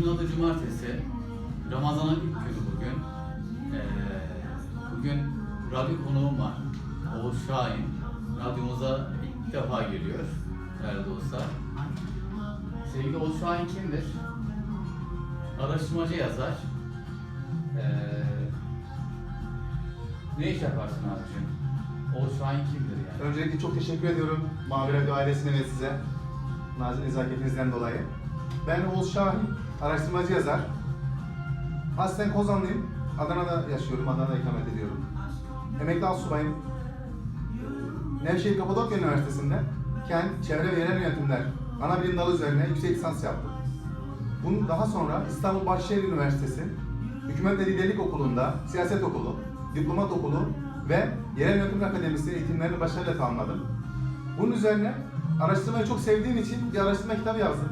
Bugün adı cumartesi. Ramazan'ın ilk günü bugün. Ee, bugün radyo konuğum var. Oğuz Şahin. Radyomuza ilk defa geliyor. Değerli dostlar. Sevgili Oğuz Şahin kimdir? Araştırmacı yazar. Ee, ne iş yaparsın abicim? Oğuz Şahin kimdir yani? Öncelikle çok teşekkür ediyorum Mavi Radyo ailesine ve size. Nazik nezaketinizden dolayı. Ben Oğuz Şahin, araştırmacı yazar. Aslen Kozanlıyım. Adana'da yaşıyorum, Adana'da ikamet ediyorum. Emekli astsubayım. Nevşehir Kapadokya Üniversitesi'nde kent, çevre ve yerel yönetimler ana bilim dalı üzerine yüksek lisans yaptım. Bunun daha sonra İstanbul Bahçeşehir Üniversitesi Hükümet ve Liderlik Okulu'nda siyaset okulu, diplomat okulu ve yerel yönetim akademisi eğitimlerini başarıyla tamamladım. Bunun üzerine araştırmayı çok sevdiğim için bir araştırma kitabı yazdım.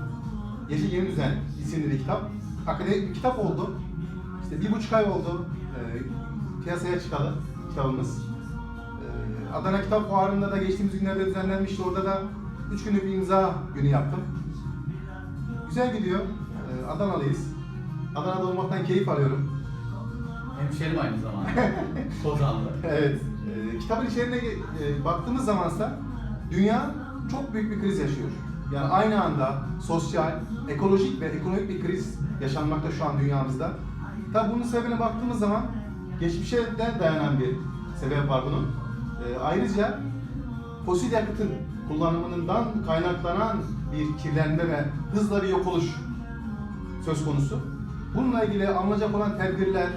Yeşil Yeni Düzen isimli bir kitap. Akademik bir kitap oldu. İşte bir buçuk ay oldu e, piyasaya çıkalı kitabımız. E, Adana Kitap Fuarı'nda da geçtiğimiz günlerde düzenlenmişti. Orada da üç günlük bir imza günü yaptım. Güzel gidiyor. E, Adanalıyız. Adana'da olmaktan keyif alıyorum. Hemşerim aynı zamanda. Kozanlı. Evet. E, kitabın içeriğine e, baktığımız zamansa dünya çok büyük bir kriz yaşıyor. Yani aynı anda sosyal, ekolojik ve ekonomik bir kriz yaşanmakta şu an dünyamızda. Tabi bunun sebebine baktığımız zaman geçmişe de dayanan bir sebep var bunun. E, ayrıca fosil yakıtın kullanımından kaynaklanan bir kirlenme ve hızla bir yok oluş söz konusu. Bununla ilgili alınacak olan tedbirler,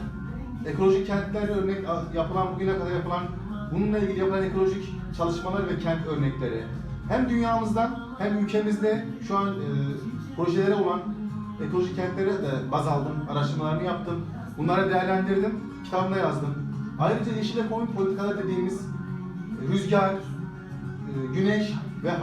ekolojik kentler örnek yapılan bugüne kadar yapılan bununla ilgili yapılan ekolojik çalışmalar ve kent örnekleri hem dünyamızdan hem ülkemizde şu an e, projelere olan ekolojik kentlere de baz aldım, araştırmalarını yaptım. Bunları değerlendirdim, kitabımda yazdım. Ayrıca yeşil ekonomi politikaları dediğimiz e, rüzgar, e, güneş